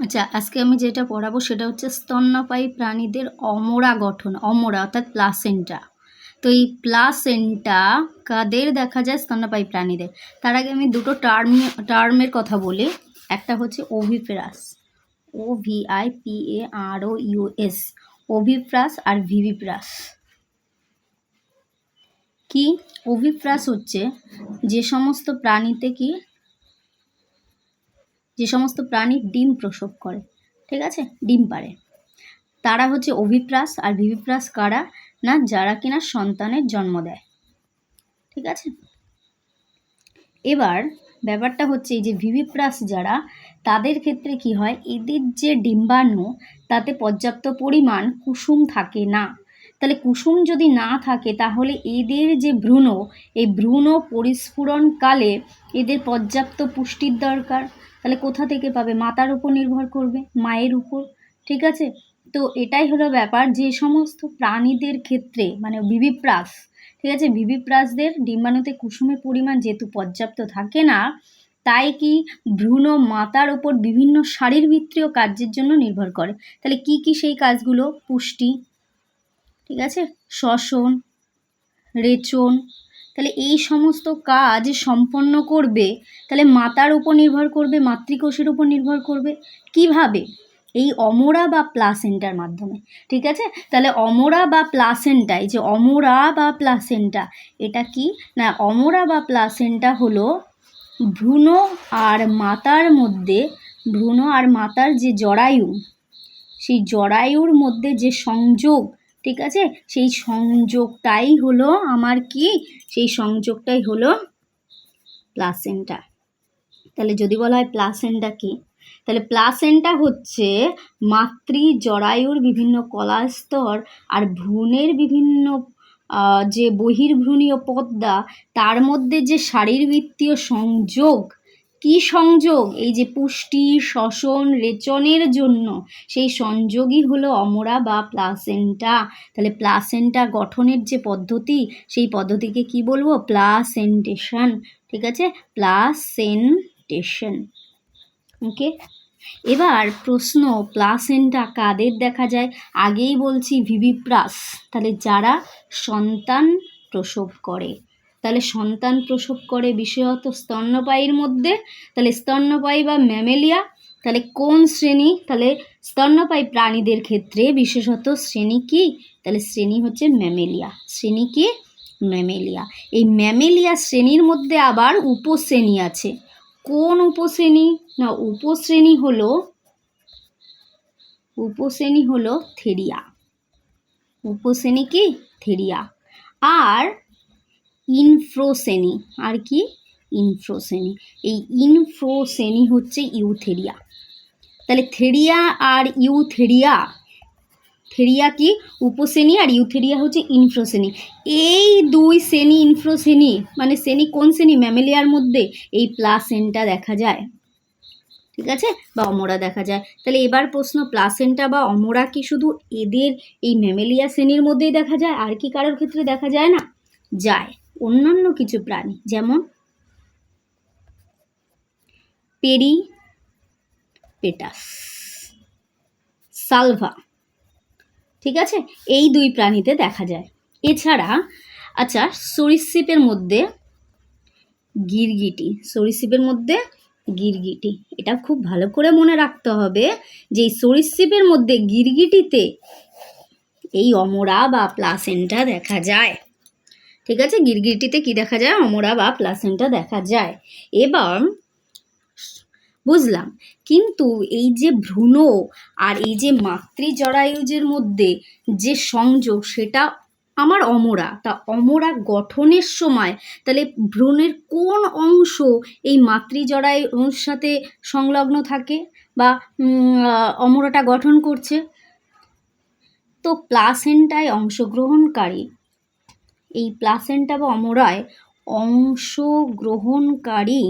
আচ্ছা আজকে আমি যেটা পড়াবো সেটা হচ্ছে স্তন্যপায়ী প্রাণীদের অমরা গঠন, অমরা অর্থাৎ প্লাসেন্টা। তো এই প্লাসেন্টা কাদের দেখা যায়? স্তন্যপায়ী প্রাণীদের। তার আগে আমি দুটো টার্ম, টার্মের কথা বলি। একটা হচ্ছে oviparous O V I P A R O U S oviparous R viviparous. কি? ওভিপ্রাস হচ্ছে যে সমস্ত প্রাণীতে কি যে সমস্ত প্রাণী ডিম প্রসব করে, ঠিক আছে? ডিম পারে তারা হচ্ছে অভিপ্রাস, আর ভিভিপ্রাস কারা? না, যারা কিনা সন্তানের জন্ম দেয়। ঠিক আছে? এবার ব্যাপারটা হচ্ছে এই যে ভিভিপ্রাস যারা, তাদের ক্ষেত্রে কি হয়? এদের যে ডিম্বাণু, তাতে পর্যাপ্ত পরিমাণ কুসুম থাকে না। তাহলে কুসুম যদি না থাকে, তাহলে এদের যে ভ্রূণ, এই ভ্রূণ পরিস্ফুরণকালে এদের পর্যাপ্ত পুষ্টির দরকার। তাহলে কোথা থেকে পাবে? মাতার উপর নির্ভর করবে, মায়ের উপর, ঠিক আছে? তো এটাই হলো ব্যাপার যে সমস্ত প্রাণীদের ক্ষেত্রে মানে বিবিপ্রাস, ঠিক আছে? বিবিপ্রাসদের ডিম্বাণুতে কুসুমের পরিমাণ যেহেতু পর্যাপ্ত থাকে না, তাই কি ভ্রূণ মাতার ওপর বিভিন্ন শারীরবৃত্তীয় কার্যের জন্য নির্ভর করে? তাহলে কি কি সেই কাজগুলো? পুষ্টি, ঠিক আছে? শ্বসন, রেচন তাহলে এই সমস্ত কাজ সম্পন্ন করবে, তাহলে মাতার উপর নির্ভর করবে, মাতৃকোষের উপর নির্ভর করবে। কীভাবে? এই অমরা বা প্লাসেন্টার মাধ্যমে, ঠিক আছে? তাহলে অমরা বা প্লাসেন্টা এই যে অমরা বা প্লাসেন্টা, এটা কি? না, অমরা বা প্লাসেন্টা হলো ভ্রূণ আর মাতার মধ্যে, ভ্রূণ আর মাতার যে জরায়ু, সেই জরায়ুর মধ্যে যে সংযোগ ঠিক আছে? সেই সংযোগটাই হলো আমার কি? সেই সংযোগটাই হলো প্লাসেন্টা তাহলে যদি বলা হয় প্লাসেন্টা কি? তাহলে প্লাসেন্টা হচ্ছে মাতৃ জরায়ুর বিভিন্ন কলাস্তর আর ভ্রূণের বিভিন্ন যে বহির্ভ্রূণীয় পদ্মা, তার মধ্যে যে শারীরবৃত্তীয় সংযোগ কি সংযোগ? এই যে পুষ্টি, শ্বসন রেচনের জন্য সেই সংযোগই হলো অমরা বা প্লাসেন্টা। তাহলে প্লাসেন্টা গঠনের যে পদ্ধতি, সেই পদ্ধতিকে কি বলব? প্লাসেন্টেশন, ঠিক আছে? প্লাসেন্টেশন। ওকে? এবার প্রশ্ন, প্লাসেন্টা কাদের দেখা যায়? আগেই বলছি ভিভিপ্রাস। তাহলে যারা সন্তান প্রসব করে তাহলে সন্তান প্রসব করে বিশেষত স্তন্যপায়ীর মধ্যে, তাহলে স্তন্যপায়ী বা ম্যামেলিয়া, তাহলে কোন শ্রেণি? তাহলে স্তন্যপায়ী প্রাণীদের ক্ষেত্রে বিশেষত শ্রেণি কি? তাহলে শ্রেণি হচ্ছে ম্যামেলিয়া। শ্রেণি কি? ম্যামেলিয়া। এই ম্যামেলিয়া শ্রেণির মধ্যে আবার উপশ্রেণী আছে। কোন উপশ্রেণী? না, উপশ্রেণী হলো উপশ্রেণী হলো থেরিয়া। উপশ্রেণী কি? থেরিয়া। আর ইনফ্রোসেনি আর কি? ইনফ্রোসেনি এই ইনফ্রোসেনি হচ্ছে ইউথেরিয়া। তাহলে থেরিয়া আর ইউথেরিয়া, থেরিয়া কি? উপশ্রেণী আর ইউথেরিয়া হচ্ছে ইনফ্রোসেনি এই দুই শ্রেণি ইনফ্রোসেনি মানে শ্রেণি কোন শ্রেণি ম্যামেলিয়ার মধ্যে। এই প্লাসেন্টা দেখা যায়। ঠিক আছে? বা অমরা দেখা যায়। তাহলে এবার প্রশ্ন, প্লাসেন্টা বা অমরা কি শুধু এদের এই ম্যামেলিয়া শ্রেণির মধ্যেই দেখা যায়? আর কি কারোর ক্ষেত্রে দেখা যায় না? যায়। অন্যান্য কিছু প্রাণী, যেমন পেরি, পেটাস, সালভা, ঠিক আছে? এই দুই প্রাণীতে দেখা যায়। এছাড়া আচ্ছা সরীসৃপের মধ্যে গিরগিটি, সরীসৃপের মধ্যে গিরগিটি। এটা খুব ভালো করে মনে রাখতে হবে যে এই মধ্যে গিরগিটিতে এই অমরা বা প্লাসেন্টা দেখা যায়। ঠিক আছে? গিরগিটিতে কি দেখা যায়? অমরা বা প্লাসেন্টা দেখা যায়। এবং বুঝলাম। কিন্তু এই যে ভ্রূণ আর এই যে মাতৃজরায়ুজের মধ্যে যে সংযোগ, সেটা আমার অমরা। তা অমরা গঠনের সময় তাহলে ভ্রূণের কোন অংশ এই মাতৃজরায়ুর সাথে সংলগ্ন থাকে? বা অমরাটা গঠন করছে? তো প্লাসেন্টায় অংশগ্রহণকারী এই প্লাসেন্টা বা অমরায় অংশগ্রহণকারী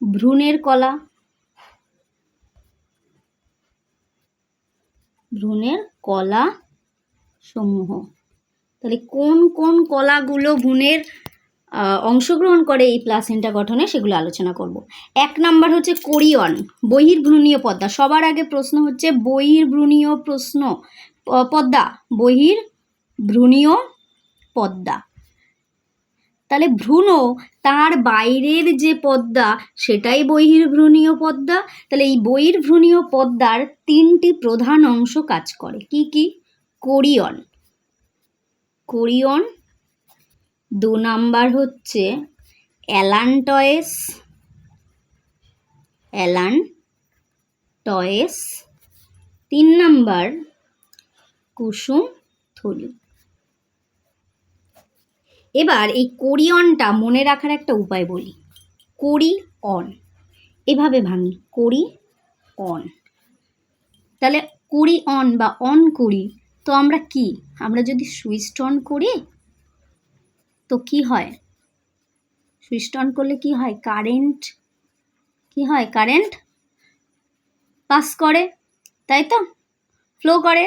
ভ্রূণের কলা ভ্রূণের কলা সমূহ। তাহলে কোন কোন কলাগুলো ভ্রূণের অংশগ্রহণ করে এই প্লাসেন্টা গঠনে সেগুলো আলোচনা করব। এক নাম্বার হচ্ছে কোরিয়ন, বহির্ভ্রূণীয় পদ্মা। সবার আগে প্রশ্ন হচ্ছে বহির্ভ্রূণীয় প্রশ্ন। পদ্মা বহির্ভ্রূণীয় পদ্মা। তাহলে ভ্রূণ তার বাইরের যে পদ্মা, সেটাই বহির্ভ্রূণীয় পদ্মা। তাহলে এই বহির্ভ্রূণীয় পদ্মার তিনটি প্রধান অংশ কাজ করে। কি কি? কোরিয়ন। কোরিয়ন দু নাম্বার হচ্ছে অ্যালান্টয়েস। অ্যালান টয়েস তিন নাম্বার কুসুম থলি। এবার এই কোরিয়নটা মনে রাখার একটা উপায় বলি। করি অন এভাবে ভাঙি। করি অন তাহলে করি অন বা অন করি, তো আমরা কি? আমরা যদি সুইচ অন করি, তো কি হয়? সুইচ অন করলে কি হয়? কারেন্ট, কি হয়? কারেন্ট পাস করে, তাই তো? ফ্লো করে।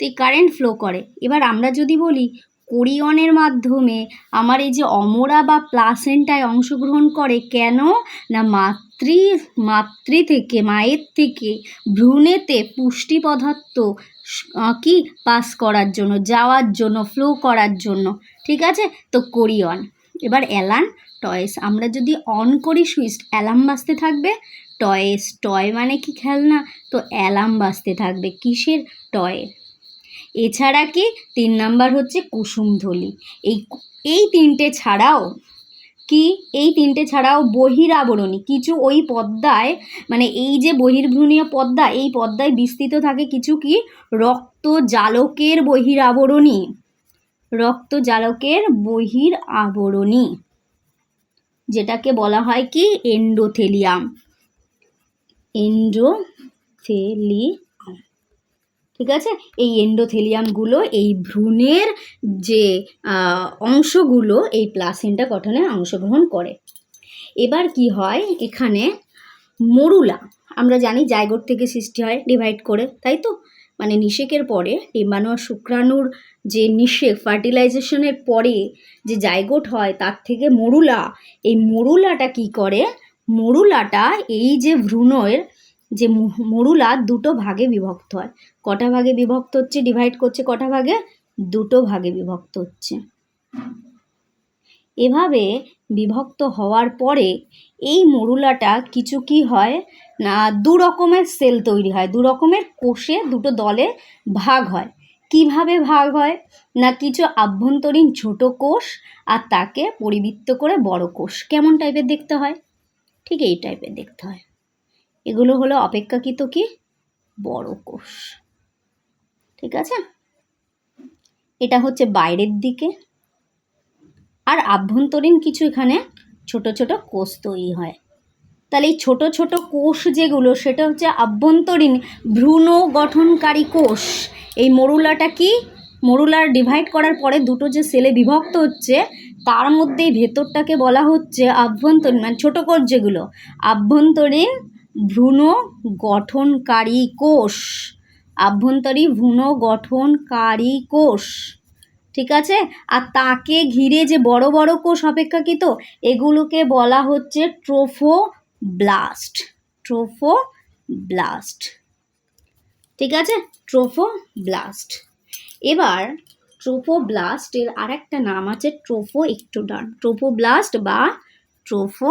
তো এই কারেন্ট ফ্লো করে। এবার আমরা যদি বলি, কোরিয়নের মাধ্যমে আমার এই যে অমরা বা প্লাসেন্টায় অংশগ্রহণ করে কেন? না মাতৃ মাতৃ থেকে, মায়ের থেকে ভ্রূণেতে পুষ্টি পদার্থ কি পাস করার জন্য, যাওয়ার জন্য ফ্লো করার জন্য, ঠিক আছে? তো কোরিয়ন। এবার অ্যালান, টয়েস, আমরা যদি অন করি, সুইচ অ্যালার্ম বাজতে থাকবে। টয়েস, টয় মানে কি খেলনা? তো অ্যালার্ম বাজতে থাকবে, কিসের? টয়ের। এছাড়া কি? তিন নাম্বার হচ্ছে কুসুমধলি। এই এই তিনটে ছাড়াও কি? এই তিনটে ছাড়াও বহিরাবরণী। কিছু ওই পদ্মায় মানে এই যে বহির্ভ্রূণীয় পদ্মা, এই পদ্মায় বিস্তৃত থাকে কিছু কি? রক্ত জালকের বহিরাবরণী। রক্ত জালকের বহির আবরণী যেটাকে বলা হয় কি? এন্ডোথেলিয়াম। এন্ডোথেলিয়াম ঠিক আছে? এই এন্ডোথেলিয়ামগুলো এই ভ্রূণের যে অংশগুলো, এই প্লাসেন্টা গঠনে অংশগ্রহণ করে। এবার কি হয়? এখানে মরুলা, আমরা জানি জায়গোট থেকে সৃষ্টি হয় ডিভাইড করে, তাই তো? মানে নিষেকের পরে, ডিম্বাণু আর শুক্রাণুর যে নিষেক ফার্টিলাইজেশনের পরে যে জায়গোট হয়, তার থেকে মরুলা। এই মরুলাটা কি করে? মরুলাটা এই যে ভ্রূণের যে মরুলা দুটো ভাগে বিভক্ত হয়। কটা ভাগে বিভক্ত হচ্ছে? ডিভাইড করছে কটা ভাগে? দুটো ভাগে বিভক্ত হচ্ছে। এভাবে বিভক্ত হওয়ার পরে এই মরুলাটা কিছু কি হয়? না, দু রকমের সেল তৈরি হয়, দু রকমের কোষে দুটো দলে ভাগ হয়। কীভাবে ভাগ হয়? না, কিছু আভ্যন্তরীণ ছোট কোষ আর তাকে পরিবৃত্ত করে বড় কোষ। কেমন টাইপের দেখতে হয়? ঠিক এই টাইপের দেখতে হয়। এগুলো হলো অপেক্ষাকৃত কি? বড় কোষ। ঠিক আছে? এটা হচ্ছে বাইরের দিকে। আর আভ্যন্তরীণ কিছু এখানে ছোট ছোট কোষ তৈরি হয়। তাহলে এই ছোট ছোট কোষ যেগুলো, সেটা হচ্ছে আভ্যন্তরীণ ভ্রূণ গঠনকারী কোষ। এই মরুলাটা কি? মরুলার ডিভাইড করার পরে দুটো যে সেলে বিভক্ত হচ্ছে, তার মধ্যে এই ভেতরটাকে বলা হচ্ছে আভ্যন্তরীণ মানে ছোটো কোষ যেগুলো, আভ্যন্তরীণ ভ্রূণ গঠনকারী কোষ। আভ্যন্তরীণ ভ্রূণ গঠনকারী কোষ। ঠিক আছে? আর তাকে ঘিরে যে বড় বড় কোষ অপেক্ষাকৃত, এগুলোকে বলা হচ্ছে ট্রোফো ব্লাস্ট ট্রোফো ব্লাস্ট ঠিক আছে? ট্রোফো ব্লাস্ট এবার ট্রোফো ব্লাস্টের আর একটা নাম আছে ট্রোফো ইক্টোডার্ম ট্রোফো ব্লাস্ট বা ট্রোফো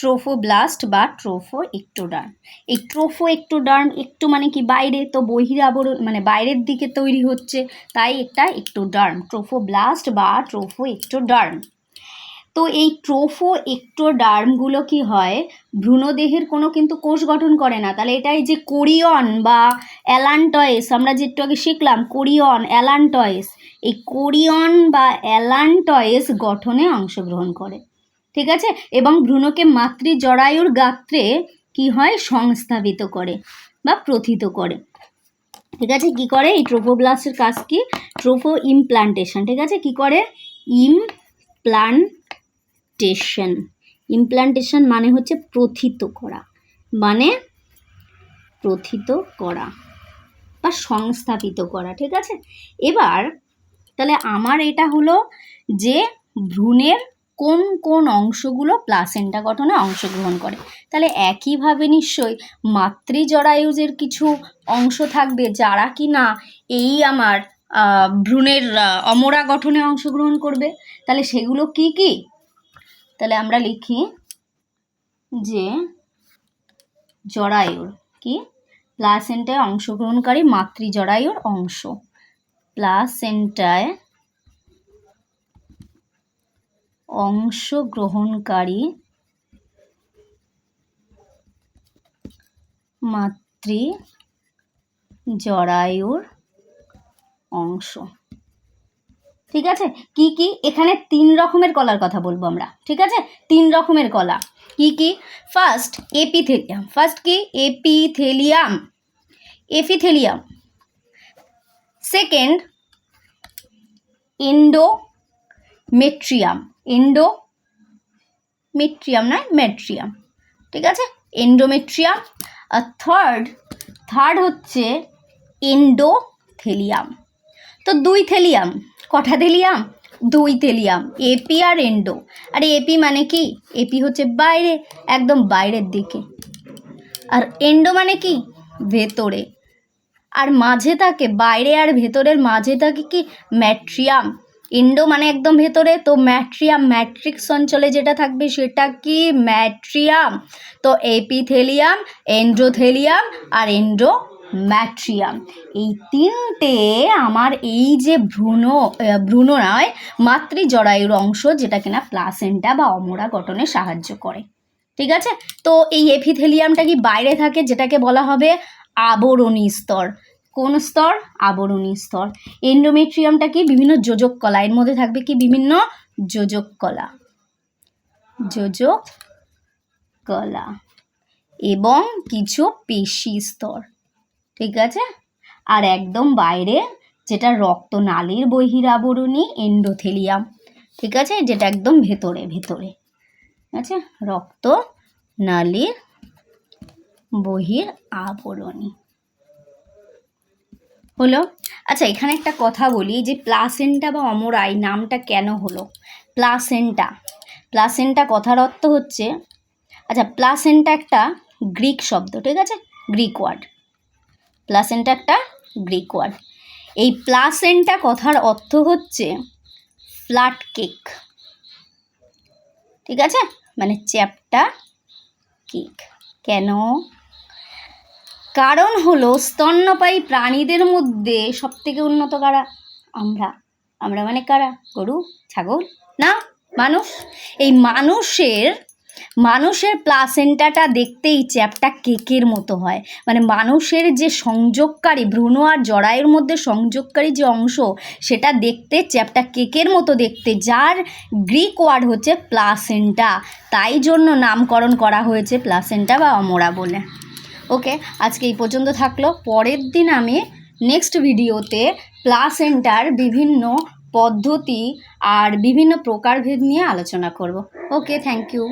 ট্রোফোব্লাস্ট বা ট্রোফো একটোডার্ম এই ট্রোফো ইক্টোডার্ম একটু মানে কি বাইরে তো বহিরাবরণ মানে বাইরের দিকে তৈরি হচ্ছে, তাই এটা ইক্টোডার্ম ট্রোফোব্লাস্ট বা ট্রোফো ইক্টোডার্ম তো এই ট্রোফো ইক্টোডার্মগুলো কি হয়? ভ্রূণদেহের কোনো কিন্তু কোষ গঠন করে না। তাহলে এটাই যে কোরিয়ন বা অ্যালান্টয়েস, আমরা যে একটু আগে শিখলাম, কোরিয়ন, অ্যালান্টয়েস, এই কোরিয়ন বা অ্যালান্টয়েস গঠনে অংশগ্রহণ করে। ঠিক আছে? এবং ভ্রূণকে মাতৃ জরায়ুর গাত্রে কি হয়? সংস্থাপিত করে বা প্রথিত করে। ঠিক আছে? কি করে? এই ট্রোফোব্লাস্টের কাজ কি? ট্রোফো ইমপ্লান্টেশন ঠিক আছে? কি করে? ইমপ্লান্টেশন ইমপ্লান্টেশন মানে হচ্ছে প্রথিত করা। মানে প্রথিত করা বা সংস্থাপিত করা, ঠিক আছে? এবার তাহলে আমার এটা হলো যে ভ্রূণের কোন কোন অংশগুলো প্লাসেন্টা গঠনে অংশগ্রহণ করে? তাহলে একইভাবে নিশ্চয়ই মাতৃজরায়ুজের কিছু অংশ থাকবে যারা কি না এই আমার ভ্রূণের অমরা গঠনে অংশগ্রহণ করবে। তাহলে সেগুলো কি কি? তাহলে আমরা লিখি যে জরায়ুর কি? প্লাসেন্টায় অংশগ্রহণকারী মাতৃজরায়ুর অংশ। প্লাসেন্টায় অংশগ্রহণকারী মাতৃ জরায়ুর অংশ। ঠিক আছে? কি কি? এখানে তিন রকমের কলার কথা বলব আমরা। ঠিক আছে? তিন রকমের কলা। কি কি? ফার্স্ট এপিথেলিয়াম ফার্স্ট কি? Epithelium epithelium second endometrium. Endometrium নয়, মেট্রিয়াম। ঠিক আছে? এন্ডোমেট্রিয়াম আর থার্ড থার্ড হচ্ছে এন্ডোথেলিয়াম তো দুই থেলিয়াম কটা থেলিয়াম? দুই থেলিয়াম এপি আর এন্ডো আর এপি মানে কি? এপি হচ্ছে বাইরে, একদম বাইরের দিকে। আর এন্ডো মানে কি? ভেতরে। আর মাঝে থাকে, বাইরে আর ভেতরের মাঝে থাকে কি? ম্যাট্রিয়াম এন্ডো মানে একদম ভেতরে, তো ম্যাট্রিয়াম, ম্যাট্রিক্স অঞ্চলে যেটা থাকবে সেটা কি? ম্যাট্রিয়াম। তো এপিথেলিয়াম, এন্ড্রোথেলিয়াম আর এন্ড্রো ম্যাট্রিয়াম এই তিনটে আমার এই যে ভ্রূণ ভ্রূণ নয় মাতৃজরায়ুর অংশ যেটা কিনা প্লাসেন্টা বা অমরা গঠনে সাহায্য করে। ঠিক আছে? তো এই এপিথেলিয়ামটা কি বাইরে থাকে? যেটাকে বলা হবে আবরণী স্তর। কোন স্তর? আবরণী স্তর। এন্ডোমেট্রিয়ামটা কি? বিভিন্ন যোজক কলা। এর মধ্যে থাকবে কি? বিভিন্ন যোজক কলা। যোজক কলা। এবং কিছু পেশি স্তর। ঠিক আছে? আর একদম বাইরে যেটা রক্তনালীর বহিরাবরণী এন্ডোথেলিয়াম ঠিক আছে? যেটা একদম ভেতরে ভেতরে। ঠিক আছে? রক্ত নালীর বহির আবরণী হলো? আচ্ছা এখানে একটা কথা বলি যে প্লাসেন্টা বা অমরাই নামটা কেন হলো? প্লাসেন্টা। প্লাসেন্টা কথার অর্থ হচ্ছে আচ্ছা প্লাসেন্টা একটা গ্রিক শব্দ, ঠিক আছে? Greek word. প্লাসেন্টা একটা গ্রিক ওয়ার্ড। এই প্লাসেন্টা কথার অর্থ হচ্ছে ফ্ল্যাট কেক। ঠিক আছে? মানে চ্যাপটা কেক। কেন কারণ হলো স্তন্যপায়ী প্রাণীদের মধ্যে সবথেকে উন্নত কারা? আমরা। আমরা মানে কারা? গরু, ছাগল? না? মানুষ? এই মানুষের মানুষের প্লাসেন্টাটা দেখতেই চ্যাপটা কেকের মতো হয়। মানে মানুষের যে সংযোগকারী, ভ্রূণ আর জরায়ুর মধ্যে সংযোগকারী যে অংশ, সেটা দেখতে, চ্যাপটা কেকের মতো দেখতে, যার গ্রিক ওয়ার্ড হচ্ছে প্লাসেন্টা। তাই জন্য নামকরণ করা হয়েছে প্লাসেন্টা বা অমরা বলে। ওকে আজকে এই পর্যন্ত থাকল। পরের দিন আমি নেক্সট ভিডিওতে প্লাসেন্টার বিভিন্ন পদ্ধতি আর বিভিন্ন প্রকারভেদ নিয়ে আলোচনা করব। Okay thank you